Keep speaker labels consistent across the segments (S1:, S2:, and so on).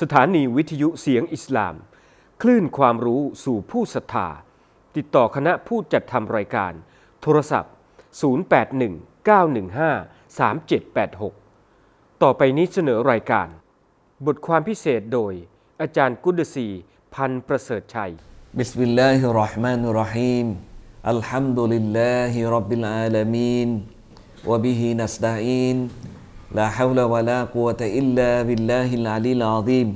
S1: สถานีวิทยุเสียงอิสลาม คลื่นความรู้สู่ผู้ศรัทธา ติดต่อคณะผู้จัดทำรายการ โทรศัพท์ 0819153786 ต่อไปนี้เสนอรายการ บทความพิเศษโดย อาจารย์กุดศีพันประเสริฐชัย
S2: บิสมิลลาฮิรราะห์มานุรราะฮีม อัลฮัมดุลิลลาฮิรับบิลอาลามีน วะบิฮินัสตาอีน لا حول ولا قوة إلا بالله العلي العظيم.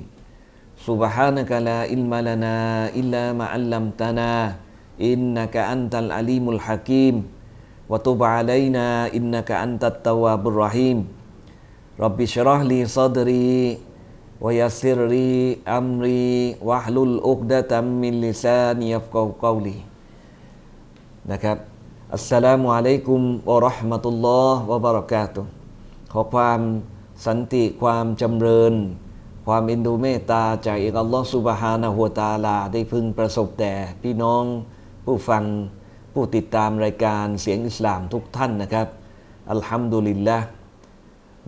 S2: سبحانك لا علم لنا إلا ما علمتنا إنك أنت العليم الحكيم. وتب علينا إنك أنت التواب الرحيم. رب اشرح لي صدري ويسر لي أمري واحلل عقدة من لساني يفقه قولي. السلام عليكم ورحمة الله وبركاته. ขอความสันติความจำเริญ ความเอ็นดูเมตตาจากเอกอัลลอฮ์ซุบฮานะฮูวตาลา ได้พึงประสบแต่พี่น้องผู้ฟังผู้ติดตามรายการเสียงอิสลามทุกท่านนะครับ อัลฮัมดุลิลละ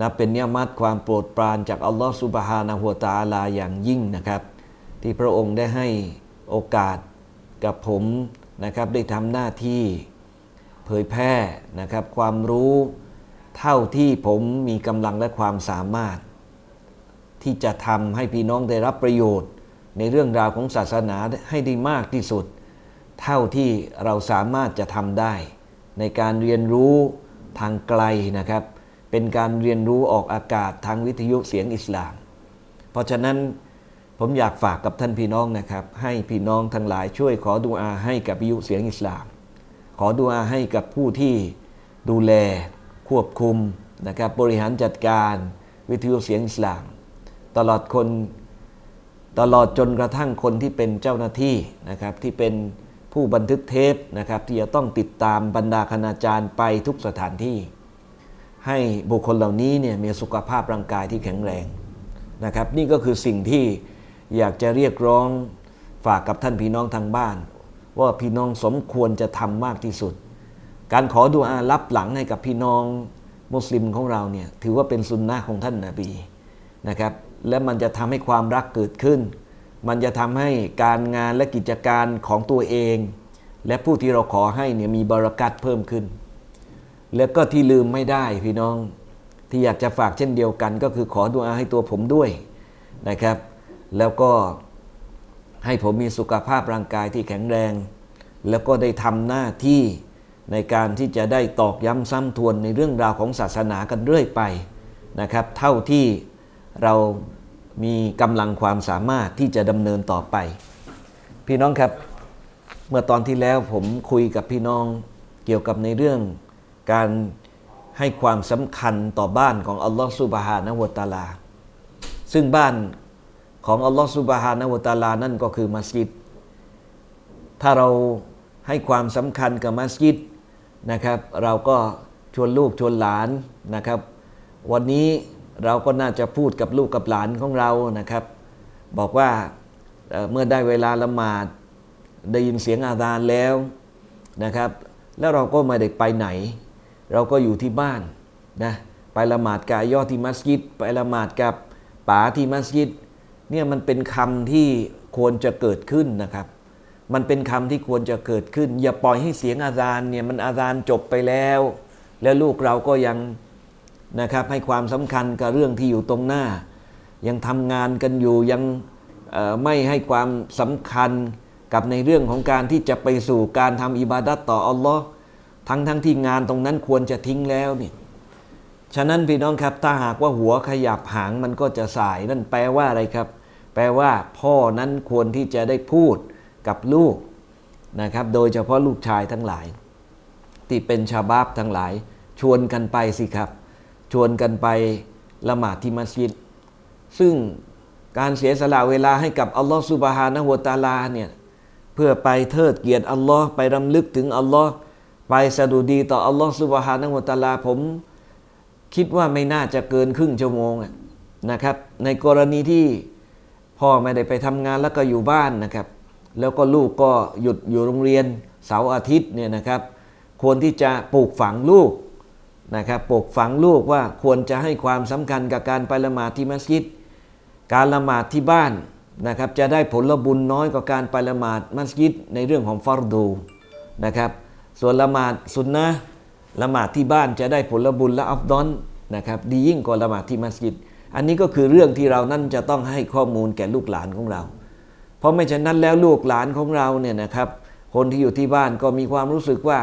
S2: นับเป็นเนียมัดความโปรดปรานจากอัลลอฮฺสุบฮานะฮัวตาลาอย่างยิ่งนะครับ ที่พระองค์ได้ให้โอกาสกับผมนะครับได้ทำหน้าที่เผยแพร่นะครับความรู้ เท่าที่ผมมีกำลังและความสามารถ ที่จะทำให้พี่น้องได้รับประโยชน์ ในเรื่องราวของศาสนาให้ได้มากที่สุด เท่าที่เราสามารถจะทำได้ ในการเรียนรู้ทางไกลนะครับ เป็นการเรียนรู้ออกอากาศทางวิทยุเสียงอิสลาม เพราะฉะนั้นผมอยากฝากกับท่านพี่น้องนะครับ ให้พี่น้องทั้งหลายช่วยขอดุอาให้กับวิทยุเสียงอิสลาม ขอดุอาให้กับผู้ที่ดูแล ควบคุมนะครับบริหารจัดการวิทยุเสียงอิสลาม ตลอดคนตลอดจนกระทั่งคนที่เป็นเจ้าหน้าที่นะครับที่เป็นผู้บันทึกเทปนะครับที่จะต้องติดตามบรรดาคณาจารย์ไปทุกสถานที่ ให้บุคคลเหล่านี้เนี่ยมีสุขภาพร่างกายที่แข็งแรงนะครับนี่ก็คือสิ่งที่อยากจะเรียกร้องฝากกับท่านพี่น้องทางบ้าน ว่าพี่น้องสมควรจะทำมากที่สุด การขอดุอารับหลังให้กับพี่น้องมุสลิมของเราเนี่ยถือว่าเป็นสุนนะของท่านนาบีนะครับและมันจะทำให้ความรักเกิดขึ้น มันจะทำให้การงานและกิจการของตัวเอง และผู้ที่เราขอให้เนี่ยมีบารักัตเพิ่มขึ้น แล้วก็ที่ลืมไม่ได้พี่น้องที่อยากจะฝากเช่นเดียวกัน ก็คือขอดุอาให้ตัวผมด้วยนะครับ แล้วก็ให้ผมมีสุขภาพร่างกายที่แข็งแรง แล้วก็ได้ทำหน้าที่ ในการที่จะได้ตอกย้ำซ้ำทวนในเรื่องราวของศาสนากันเรื่อยไปนะครับ เท่าที่เรามีกำลังความสามารถที่จะดำเนินต่อไป พี่น้องครับเมื่อตอนที่แล้วผมคุยกับพี่น้องเกี่ยวกับในเรื่องการให้ความสำคัญต่อบ้านของอัลลอฮฺสุบฮานะฮูวตาลา ซึ่งบ้านของอัลลอฮฺสุบฮานะฮูวตาลานั่นก็คือมัสยิด ถ้าเราให้ความสำคัญกับมัสยิด นะครับ เราก็ชวนลูกชวนหลานนะครับ วันนี้เราก็น่าจะพูดกับลูกกับหลานของเรานะครับ บอกว่าเเมื่อได้เวลาละหมาดได้ยินเสียงอาซานแล้วนะครับ แล้วเราก็ไม่ได้ไปไหน เราก็อยู่ที่บ้านนะไปละหมาดกายย่อที่มัสยิด ไปละหมาดกับป๋าที่มัสยิดเนี่ยมันเป็นคำที่ควรจะเกิดขึ้นนะครับ มันเป็นคำที่ควรจะเกิดขึ้น อย่าปล่อยให้เสียงอาซานเนี่ยมันอาซานจบไปแล้ว แล้วลูกเราก็ยังนะครับให้ความสำคัญกับเรื่องที่อยู่ตรงหน้า ยังทำงานกันอยู่ยังไม่ให้ความสำคัญกับในเรื่องของการที่จะไปสู่การทำอิบาดัตต่ออัลลอฮ์ทั้งทั้งที่งานตรงนั้นควรจะทิ้งแล้วนี่ฉะนั้นพี่น้องครับถ้าหากว่าหัวขยับหางมันก็จะสายนั่นแปลว่าอะไรครับ แปลว่าพ่อนั้นควรที่จะได้พูด กับลูกนะครับ โดยเฉพาะลูกชายทั้งหลาย ที่เป็นชาบาบทั้งหลาย ชวนกันไปสิครับ ชวนกันไปละหมาดที่มัสยิด ซึ่งการเสียสละเวลาให้กับอัลลอฮ์สุบฮานะฮูวตาลาเนี่ยเพื่อไปเทิดเกียรติอัลลอฮ์ไปรำลึกถึงอัลลอฮ์ไปสะดุดีต่ออัลลอฮ์สุบฮานะฮูวตาลาผม คิดว่าไม่น่าจะเกินครึ่งชั่วโมงนะครับ ในกรณีที่พ่อไม่ได้ไปทำงานแล้วก็อยู่บ้านนะครับ แล้วก็ลูกก็หยุดอยู่โรงเรียนเสาร์อาทิตย์เนี่ยนะครับ ควรที่จะปลูกฝังลูกนะครับปลูกฝังลูกว่าควรจะให้ความสำคัญกับการไปละหมาดที่มัสยิด การละหมาดที่บ้านนะครับจะได้ผลบุญน้อยกว่าการไปละหมาดมัสยิดในเรื่องของฟารดูนะครับ ส่วนละหมาดสุนนะละหมาดที่บ้านจะได้ผลบุญและอัฟดอนนะครับดียิ่งกว่าละหมาดที่มัสยิด อันนี้ก็คือเรื่องที่เรานั่นจะต้องให้ข้อมูลแก่ลูกหลานของเรา เพราะไม่ฉะนั้นแล้วลูกหลานของเราเนี่ยนะครับ คนที่อยู่ที่บ้านก็มีความรู้สึกว่า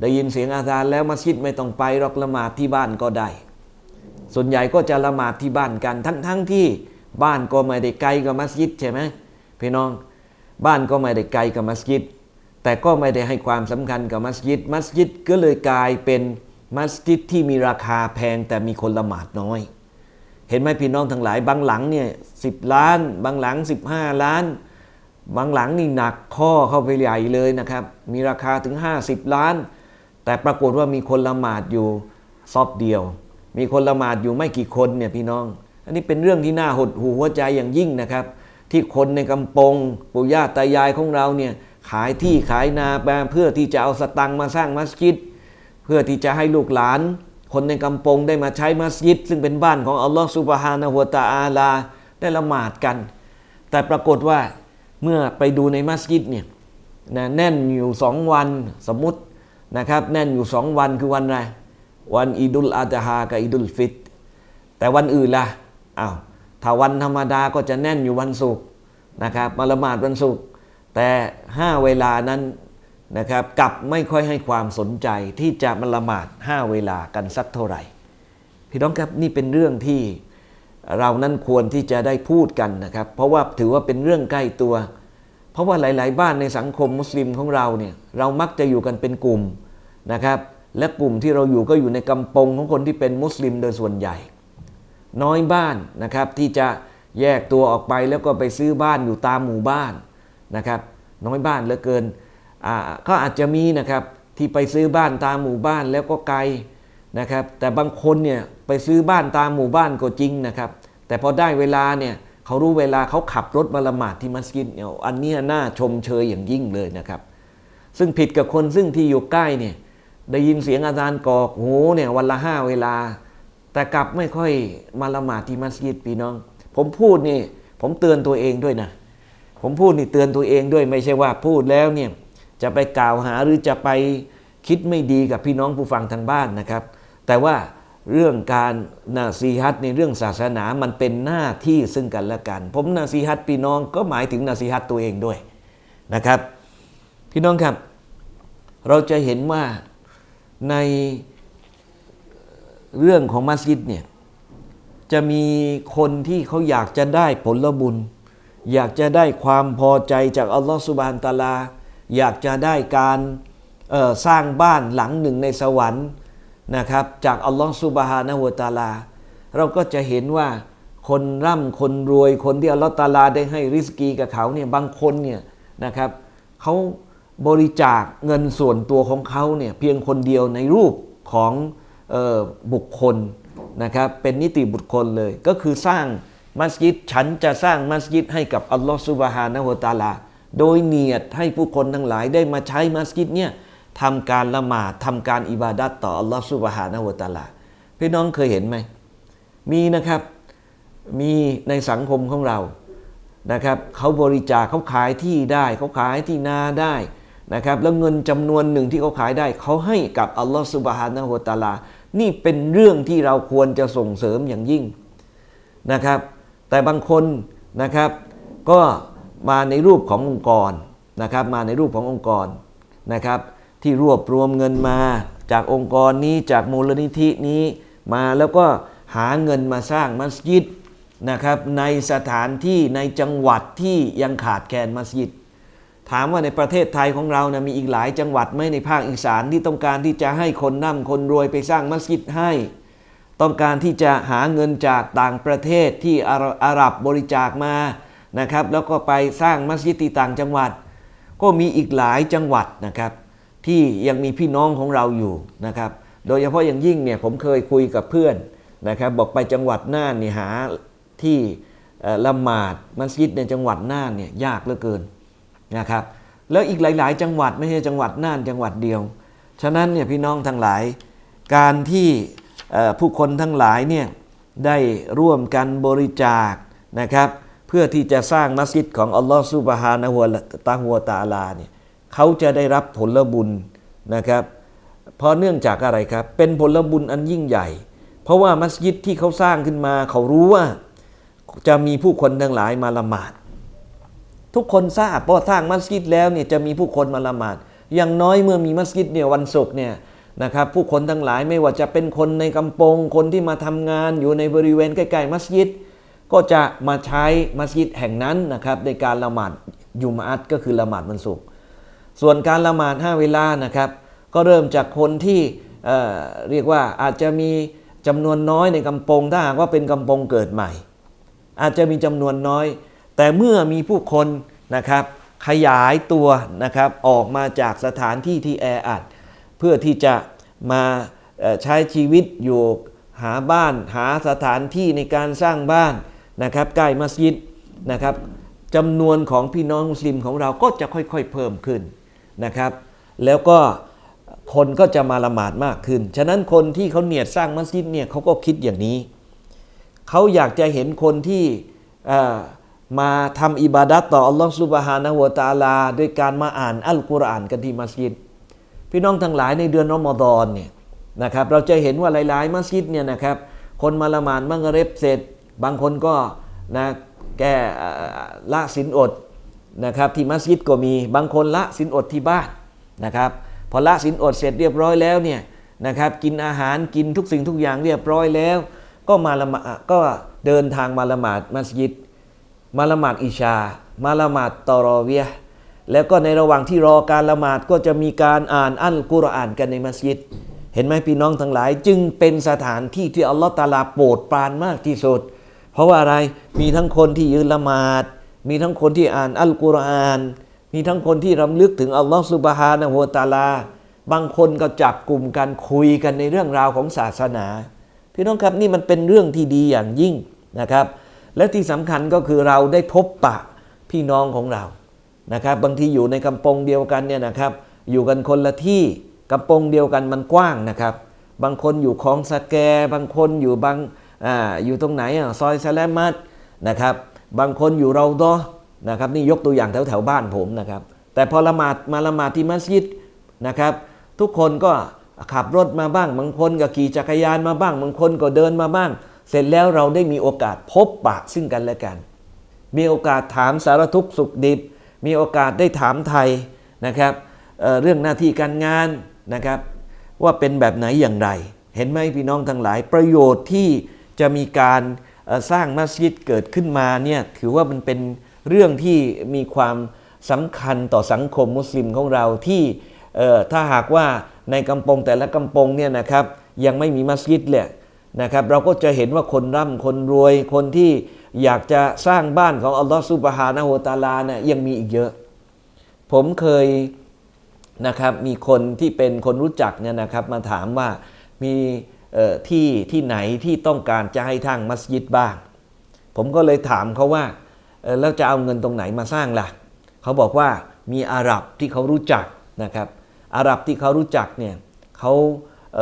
S2: ได้ยินเสียงอาซานแล้วมัสยิดไม่ต้องไปรอกละหมาดที่บ้านก็ได้ ส่วนใหญ่ก็จะละหมาดที่บ้านกัน ทั้งๆทที่บ้านก็ไม่ได้ไกลกับมัสยิดใช่ไหมพี่น้องบ้านก็ไม่ได้ไกลกับมัสยิด แต่ก็ไม่ได้ให้ความสำคัญกับมัสยิด มัสยิดก็เลยกลายเป็นมัสยิดที่มีราคาแพงแต่มีคนละหมาดน้อย เห็นไหมพี่น้องทั้งหลายบางหลังเนี่ยสิบล้าน บางหลัง 15 ล้าน บางหลังนี่หนักข้อเข้าไปใหญ่เลยนะครับ มีราคาถึง 50 ล้าน แต่ปรากฏว่ามีคนละหมาดอยู่ซอบเดียว มีคนละหมาดอยู่ไม่กี่คนเนี่ยพี่น้อง อันนี้เป็นเรื่องที่น่าหดหูหัวใจอย่างยิ่งนะครับ ที่คนในกำปงปู่ย่าตายายของเราเนี่ยขายที่ขายนาแปลเพื่อที่จะเอาสตังค์มาสร้างมัสยิด เพื่อที่จะให้ลูกหลาน คนในกำปงได้มาใช้มัสยิด ซึ่งเป็นบ้านของอัลลอฮฺสุบฮานะฮุวตาอาลาได้ละหมาดกัน แต่ปรากฏว่า เมื่อไปดูในมัสยิดเนี่ยนะแน่นอยู่สองวันสมมตินะครับ แน่นอยู่สองวันคือวันอะไรวันอีดุลอาดฮากับอีดุลฟิต แต่วันอื่นล่ะอ้าวถ้าวันธรรมดาก็จะแน่นอยู่วันศุกร์นะครับมาละหมาดวันศุกร์แต่ห้าเวลานั้นนะครับกลับไม่ค่อยให้ความสนใจที่จะมาละหมาดห้าเวลากันสักเท่าไหร่ พี่น้องครับนี่เป็นเรื่องที่ เรานั้นควรที่จะได้พูดกันนะครับ เพราะว่าถือว่าเป็นเรื่องใกล้ตัว เพราะว่าหลาย ๆ บ้านในสังคมมุสลิมของเราเนี่ยเรามักจะอยู่กันเป็นกลุ่มนะครับ และกลุ่มที่เราอยู่ก็อยู่ในกำปงของคนที่เป็นมุสลิมโดยส่วนใหญ่ น้อยบ้านนะครับที่จะแยกตัวออกไปแล้วก็ไปซื้อบ้านอยู่ตามหมู่บ้านนะครับ น้อยบ้านเหลือเกินก็อาจจะมีนะครับที่ไปซื้อบ้านตามหมู่บ้านแล้วก็ไกลนะครับ แต่บางคนเนี่ย ไปซื้อบ้านตามหมู่บ้านก็จริงนะครับ แต่พอได้เวลาเนี่ยเขารู้เวลาเขาขับรถมาละหมาดที่มัสยิดเนี่ยอันเนี้ยน่าชมเชยอย่างยิ่งเลยนะครับ ซึ่งผิดกับคนซึ่งที่อยู่ใกล้เนี่ยได้ยินเสียงอาจารย์กอกโหเนี่ยวันละห้าเวลา แต่กลับไม่ค่อยมาละหมาดที่มัสยิดพี่น้อง ผมพูดนี่ผมเตือนตัวเองด้วยนะ ผมพูดนี่เตือนตัวเองด้วยไม่ใช่ว่าพูดแล้วเนี่ยจะไปกล่าวหาหรือจะไปคิดไม่ดีกับพี่น้องผู้ฟังทางบ้านนะครับ แต่ว่า เรื่องการนาซีฮัตในเรื่องศาสนามันเป็นหน้าที่ซึ่งกันและกัน ผมนาซีฮัตพี่น้องก็หมายถึงนาซีฮัตตัวเองด้วยนะครับ พี่น้องครับ เราจะเห็นว่าในเรื่องของมัสยิดเนี่ยจะมีคนที่เขาอยากจะได้ผลบุญ อยากจะได้ความพอใจจากอัลลอฮฺสุบานตาลา อยากจะได้การสร้างบ้านหลังหนึ่งในสวรรค์ นะครับ จากอัลลอฮฺสุบฮานะฮูตาลา เราก็จะเห็นว่าคนร่ำคนรวยคนที่อัลลอฮฺตาลาได้ให้ริสกีกับเขาเนี่ยบางคนเนี่ยนะครับเขาบริจาคเงินส่วนตัวของเขาเนี่ยเพียงคนเดียวในรูปของออบุคคลนะครับเป็นนิติบุคคลเลย ก็คือสร้างมัสยิดฉันจะสร้างมัสยิดให้กับอัลลอฮฺสุบฮานะฮูตาลา โดยเนียดให้ผู้คนทั้งหลายได้มาใช้มัสยิดเนี่ย ทำการละหมาดทำการอิบาดัตต่ออัลลอฮฺสุบฮานะฮูวะตาลาพี่น้องเคยเห็นไหม มีนะครับ มีในสังคมของเรานะครับเขาบริจาคเขาขายที่ได้ เขาขายที่นาได้นะครับแล้วเงินจำนวนหนึ่งที่เขาขายได้ เขาให้กับอัลลอฮฺสุบฮานะฮูวะตาลา นี่เป็นเรื่องที่เราควรจะส่งเสริมอย่างยิ่งนะครับ แต่บางคนนะครับ ก็มาในรูปขององค์กรนะครับ มาในรูปขององค์กรนะครับ ที่รวบรวมเงินมา จากองค์กรนี้จากมูลนิธินี้มาแล้วก็หาเงินมาสร้างมัสยิดนะครับในสถานที่ในจังหวัดที่ยังขาดแคลนมัสยิด ถามว่าในประเทศไทยของเรานะมีอีกหลายจังหวัดไหมในภาคอีสานที่ต้องการที่จะให้คนร่ำคนรวยไปสร้างมัสยิดให้ ต้องการที่จะหาเงินจากต่างประเทศที่อาหรับอาหรับบริจาคมานะครับ แล้วก็ไปสร้างมัสยิดที่ต่างจังหวัด ก็มีอีกหลายจังหวัดนะครับ ที่ยังมีพี่น้องของเราอยู่นะครับ โดยเฉพาะอย่างยิ่งเนี่ยผมเคยคุยกับเพื่อนนะครับ บอกไปจังหวัดน่านนี่หาที่ละหมาดมัสยิดในจังหวัดน่านเนี่ยยากเหลือเกินนะครับ แล้วอีกหลาย ๆ จังหวัดไม่ใช่จังหวัดน่านจังหวัดเดียว ฉะนั้นเนี่ยพี่น้องทั้งหลาย การที่ผู้คนทั้งหลายเนี่ยได้ร่วมกันบริจาคนะครับ เพื่อที่จะสร้างมัสยิดของอัลลอฮฺซุบฮานะฮูวตาฮัวตาลาเนี่ย เขาจะได้รับผลบุญนะครับ เพราะเนื่องจากอะไรครับ เป็นผลบุญอันยิ่งใหญ่ เพราะว่ามัสยิดที่เขาสร้างขึ้นมา เขารู้ว่าจะมีผู้คนทั้งหลายมาละหมาด ทุกคนทราบเพราะสร้างมัสยิดแล้วเนี่ยจะมีผู้คนมาละหมาด อย่างน้อยเมื่อมีมัสยิดเนี่ยวันศุกร์เนี่ยนะครับผู้คนทั้งหลายไม่ว่าจะเป็นคนในกำปง คนที่มาทำงานอยู่ในบริเวณใกล้ๆมัสยิด ก็จะมาใช้มัสยิดแห่งนั้นนะครับในการละหมาดยุมอัตก็คือละหมาดวันศุกร์ ส่วนการละหมาดห้าเวลานะครับ ก็เริ่มจากคนที่เเรียกว่าอาจจะมีจำนวนน้อยในกำปงถ้าหากว่าเป็นกำปงเกิดใหม่ อาจจะมีจำนวนน้อย แต่เมื่อมีผู้คนนะครับขยายตัวนะครับออกมาจากสถานที่ที่แออัด เพื่อที่จะมาใช้ชีวิตอยู่หาบ้านหาสถานที่ในการสร้างบ้านนะครับใกล้มัสยิดนะครับจำนวนของพี่น้องมุสลิมของเราก็จะค่อยๆเพิ่มขึ้น นะครับ แล้วก็คนก็จะมาละหมาดมากขึ้น ฉะนั้นคนที่เขาเนียดสร้างมัสยิดเนี่ยเขาก็คิดอย่างนี้ เขาอยากจะเห็นคนที่มาทำอิบาดัตต่ออัลลอฮฺซุบฮานะฮูวตาลาด้วยการมาอ่านอัลกุรอานกันที่มัสยิด พี่น้องทั้งหลายในเดือนรอมฎอนเนี่ยนะครับ เราจะเห็นว่าหลาย ๆ มัสยิดเนี่ยนะครับ คนมาละหมาดมังเร็บเสร็จ บางคนก็นะแก่ละสินอด นะครับที่มัสยิดก็มีบางคนละสินอดที่บ้านนะครับพอละสินอดเสร็จเรียบร้อยแล้วเนี่ยนะครับกินอาหารกินทุกสิ่งทุกอย่างเรียบร้อยแล้ว ก็มาละมาก็เดินทางมาละหมาดมัสยิด มาละหมาดอิชา มาละหมาดตอรอเวียแล้วก็ในระหว่างที่รอการละหมาดก็จะมีการอ่านอัลกุรอานกันในมัสยิด เห็นไหมพี่น้องทั้งหลาย จึงเป็นสถานที่ที่อัลลอฮฺตาลาโปรดปรานมากที่สุด เพราะว่าอะไรมีทั้งคนที่ยืนละหมาด มีทั้งคนที่อ่านอัลกุรอาน มีทั้งคนที่รำลึกถึงอัลลอฮฺสุบฮานะฮูวตาลา บางคนก็จับกลุ่มกันคุยกันในเรื่องราวของศาสนา พี่น้องครับนี่มันเป็นเรื่องที่ดีอย่างยิ่งนะครับ และที่สำคัญก็คือเราได้พบปะพี่น้องของเรานะครับ บางทีอยู่ในกำปงเดียวกันเนี่ยนะครับ อยู่กันคนละที่กำปงเดียวกันมันกว้างนะครับ บางคนอยู่คลองสแก บางคนอยู่บางอ่าอยู่ตรงไหนอะซอยสแลมัดนะครับ บางคนอยู่เราดอนะครับนี่ยกตัวอย่างแถวแถวบ้านผมนะครับ แต่พอละหมาดมาละหมาดที่มัสยิดนะครับ ทุกคนก็ขับรถมาบ้าง บางคนก็ขี่จักรยานมาบ้าง บางคนก็เดินมาบ้าง เสร็จแล้วเราได้มีโอกาสพบปะซึ่งกันและกัน มีโอกาสถามสารทุกข์สุขดิบ มีโอกาสได้ถามไทยนะครับเเรื่องหน้าที่การงานนะครับ ว่าเป็นแบบไหนอย่างไร เห็นไหมพี่น้องทั้งหลายประโยชน์ที่จะมีการ สร้างมัสยิดเกิดขึ้นมาเนี่ยถือว่ามันเป็นเรื่องที่มีความสำคัญต่อสังคมมุสลิมของเราที่ถ้าหากว่าในกำปงแต่ละกำปงเนี่ยนะครับยังไม่มีมัสยิดเลยนะครับเราก็จะเห็นว่าคนร่ำคนรวยคนที่อยากจะสร้างบ้านของอัลลอฮฺซุบฮานะฮูตาลาเนี่ยยังมีอีกเยอะ ผมเคยนะครับมีคนที่เป็นคนรู้จักเนี่ยนะครับมาถามว่ามี ที่ที่ไหนที่ต้องการจะให้ทางมัสยิดบ้าง ผมก็เลยถามเขาว่าแล้วจะเอาเงินตรงไหนมาสร้างล่ะ เขาบอกว่ามีอาหรับที่เขารู้จักนะครับอาหรับที่เขารู้จักเนี่ยเขาเ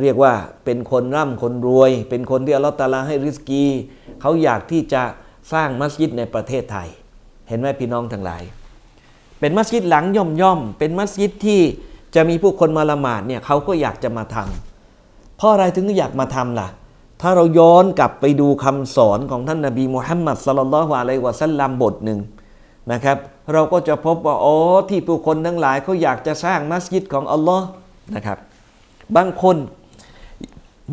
S2: เรียกว่าเป็นคนร่ำคนรวย เป็นคนที่อัลลอฮฺตอาลาให้ริสกี เขาอยากที่จะสร้างมัสยิดในประเทศไทย เห็นไหมพี่น้องทั้งหลาย เป็นมัสยิดหลังย่อมย่อมเป็นมัสยิดที่จะมีผู้คนมาละหมาดเนี่ยเขาก็อยากจะมาทำ เพราะอะไรถึงอยากมาทำล่ะ ถ้าเราย้อนกลับไปดูคำสอนของท่านนบีมุฮัมมัดสลลัลลอฮุอะลัยวะสัลลัมบทหนึ่งนะครับ เราก็จะพบว่าอ๋อที่ผู้คนทั้งหลายเขาอยากจะสร้างมัสยิดของอัลลอฮ์นะครับ บางคน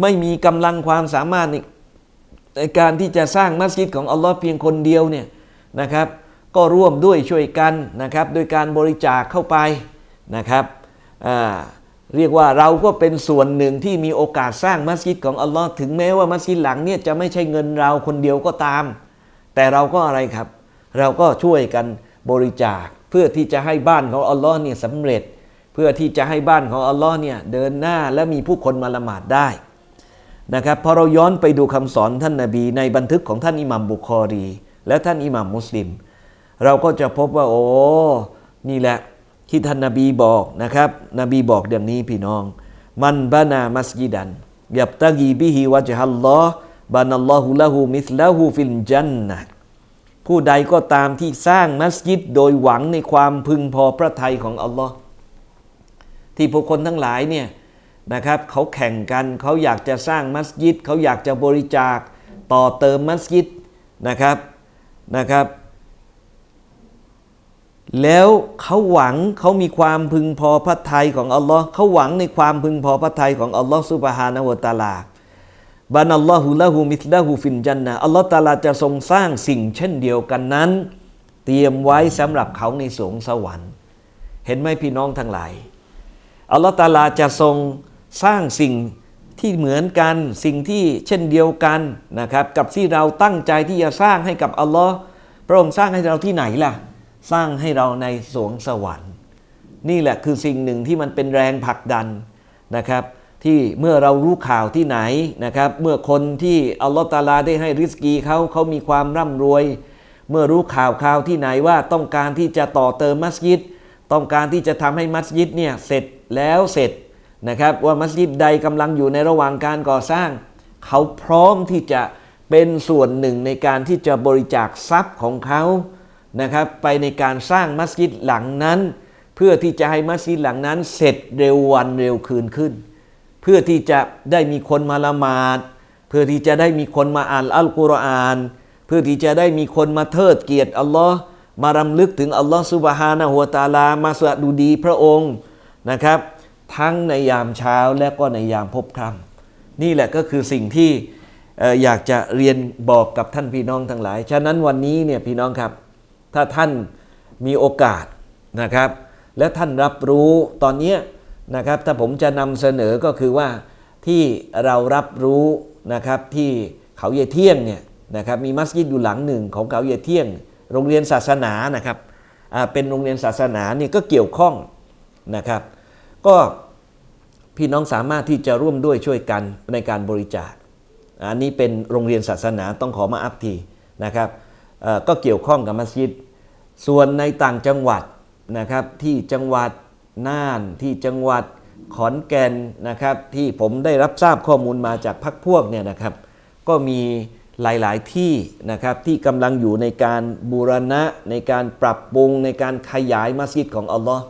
S2: ไม่มีกำลังความสามารถในในการที่จะสร้างมัสยิดของอัลลอฮ์เพียงคนเดียวเนี่ยนะครับก็ร่วมด้วยช่วยกันนะครับโดยการบริจาคเข้าไปนะครับอ่า เรียกว่าเราก็เป็นส่วนหนึ่งที่มีโอกาสสร้างมัสยิดของอัลลอฮ์ถึงแม้ว่ามัสยิดหลังเนี่ยจะไม่ใช่เงินเราคนเดียวก็ตาม แต่เราก็อะไรครับ เราก็ช่วยกันบริจาคเพื่อที่จะให้บ้านของอัลลอฮ์เนี่ยสำเร็จ เพื่อที่จะให้บ้านของอัลลอฮ์เนี่ยเดินหน้าและมีผู้คนมาละหมาดได้นะครับพอเราย้อนไปดูคำสอนท่านนาบี ในบันทึกของท่านอิหมัมบุคอรี และท่านอิหมัมมุสลิม เราก็จะพบว่าโอ้นี่แหละ ที่ท่านนาบีบอกนะครับ นบีบอกอย่างนี้พี่น้อง มันบานามัสยิดันยับตะกีบิฮิวะจฮัลลอฮ์บานัลลอฮุละหูมิสละหูฟิลจันนะผู้ใดก็ตามที่สร้างมัสยิดโดยหวังในความพึงพอพระทัยของอัลลอฮ์ที่ผู้คนทั้งหลายเนี่ยนะครับเขาแข่งกันเขาอยากจะสร้างมัสยิด เขาอยากจะบริจาคต่อเติมมัสยิดนะครับนะครับ แล้วเขาหวังเขามีความพึงพอพระทัยของอัลลอฮ์เขาหวังในความพึงพอพระทัยของอัลลอฮ์สุบฮานะวะตาลาบานัลลอฮุละหูมิสละหูฟินจันนะอัลลอฮ์ตาลาจะทรงสร้างสิ่งเช่นเดียวกันนั้น เตรียมไว้สำหรับเขาในสวงสวรรค์ เห็นไหมพี่น้องทั้งหลายอัลลอฮ์ตาลาจะทรงสร้างสิ่งที่เหมือนกันสิ่งที่เช่นเดียวกันนะครับ กับที่เราตั้งใจที่จะสร้างให้กับอัลลอฮ์พระองค์สร้างให้เราที่ไหนล่ะ สร้างให้เราในสวงสวรรค์ นี่แหละคือสิ่งหนึ่งที่มันเป็นแรงผลักดันนะครับ ที่เมื่อเรารู้ข่าวที่ไหนนะครับ เมื่อคนที่อัลลอฮ์ตาลาได้ให้ริสกีเขาเขามีความร่ำรวย เมื่อรู้ข่าวข่าวที่ไหนว่าต้องการที่จะต่อเติมมัสยิด ต้องการที่จะทำให้มัสยิดเนี่ยเสร็จแล้วเสร็จนะครับ ว่ามัสยิดใดกำลังอยู่ในระหว่างการก่อสร้าง เขาพร้อมที่จะเป็นส่วนหนึ่งในการที่จะบริจาคทรัพย์ของเขา นะครับไปในการสร้างมัสยิดหลังนั้น เพื่อที่จะให้มัสยิดหลังนั้น เสร็จเร็ววันเร็วคืนขึ้น เพื่อที่จะได้มีคนมาละหมาด เพื่อที่จะได้มีคนมาอ่านอัลกุรอาน เพื่อที่จะได้มีคนมาเทิดเกียรติอัลลอฮ์มารำลึกถึงอัลลอฮ์ซุบฮานะฮัวตาลามาสวดดูดีพระองค์นะครับ ทั้งในยามเช้าและก็ในยามพบค่ำนี่แหละก็คือสิ่งที่อยากจะเรียนบอกกับท่านพี่น้องทั้งหลาย ฉะนั้นวันนี้เนี่ยพี่น้องครับ ถ้าท่านมีโอกาสนะครับ และท่านรับรู้ตอนเนี้ยนะครับ ถ้าผมจะนำเสนอก็คือว่าที่เรารับรู้นะครับที่เขาเยเที่ยงเนี่ยนะครับมีมัสยิดอยู่หลังหนึ่งของเขาเยเที่ยง โรงเรียนศาสนานะครับเป็นโรงเรียนศาสนาเนี่ยก็เกี่ยวข้องนะครับ ก็พี่น้องสามารถที่จะร่วมด้วยช่วยกันในการบริจาคอันนี้เป็นโรงเรียนศาสนาต้องขอมาอัพทีนะครับก็เกี่ยวข้องกับมัสยิด ส่วนในต่างจังหวัดนะครับที่จังหวัดน่านที่จังหวัดขอนแก่นนะครับที่ผมได้รับทราบข้อมูลมาจากพักพวกเนี่ยนะครับ ก็มีหลาย ๆ ที่นะครับที่กำลังอยู่ในการบูรณะในการปรับปรุงในการขยายมัสยิดของอัลลอฮ์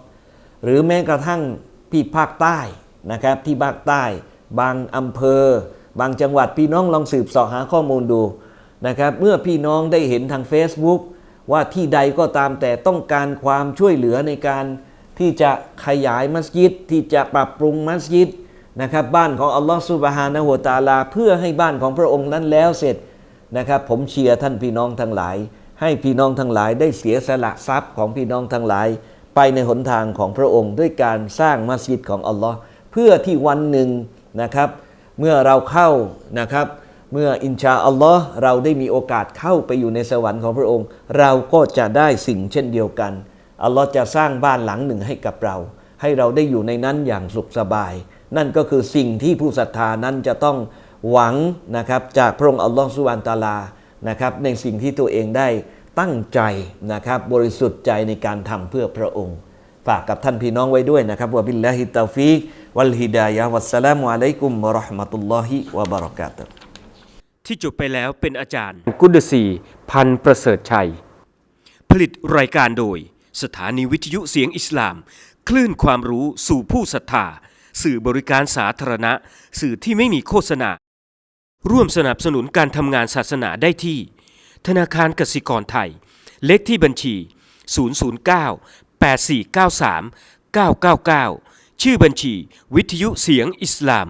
S2: หรือแม้กระทั่งที่ภาคใต้นะครับที่ภาคใต้ บางอำเภอ บางจังหวัดพี่น้องลองสืบสาะหาข้อมูลดูนะครับเมื่อพี่น้องได้เห็นทาง Facebook ว่าที่ใดก็ตามแต่ต้องการความช่วยเหลือในการที่จะขยายมัสยิด ที่จะปรับปรุงมัสยิดนะครับบ้านของอัลลอฮฺสุบฮานะฮูวตาลา เพื่อให้บ้านของพระองค์นั้นแล้วเสร็จนะครับ ผมเชียร์ท่านพี่น้องทั้งหลาย ให้พี่น้องทั้งหลายได้เสียสละทรัพย์ของพี่น้องทั้งหลาย ไปในหนทางของพระองค์ ด้วยการสร้างมัสยิดของอัลลอฮ์เพื่อที่วันหนึ่งนะครับ เมื่อเราเข้านะครับ เมื่ออินชาอัลลอฮ์เราได้มีโอกาสเข้าไปอยู่ในสวรรค์ของพระองค์ เราก็จะได้สิ่งเช่นเดียวกันอัลลอฮ์จะสร้างบ้านหลังหนึ่งให้กับเรา ให้เราได้อยู่ในนั้นอย่างสุขสบาย นั่นก็คือสิ่งที่ผู้ศรัทธานั้นจะต้องหวังนะครับจากพระองค์อัลลอฮ์สุบานตาลานะครับในสิ่งที่ตัวเองได้ตั้งใจนะครับบริสุทธิ์ใจในการทำเพื่อพระองค์ ฝากกับท่านพี่น้องไว้ด้วยนะครับวะบิลลาฮิตาฟิกวัลฮิดายะวัสสลามุอะลัยกุมวะราะห์มะตุลลอฮิวะบะเราะกาตุฮ
S1: ที่จบไปแล้วเป็นอาจารย์ กุดสีพันธ์ประเสริฐชัย ผลิตรายการโดย สถานีวิทยุเสียงอิสลาม คลื่นความรู้สู่ผู้ศรัทธา สื่อบริการสาธารณะ สื่อที่ไม่มีโฆษณา ร่วมสนับสนุนการทำงานศาสนาได้ที่ ธนาคารกสิกรไทย เลขที่บัญชี 009 8493 999 ชื่อบัญชี วิทยุเสียงอิสลาม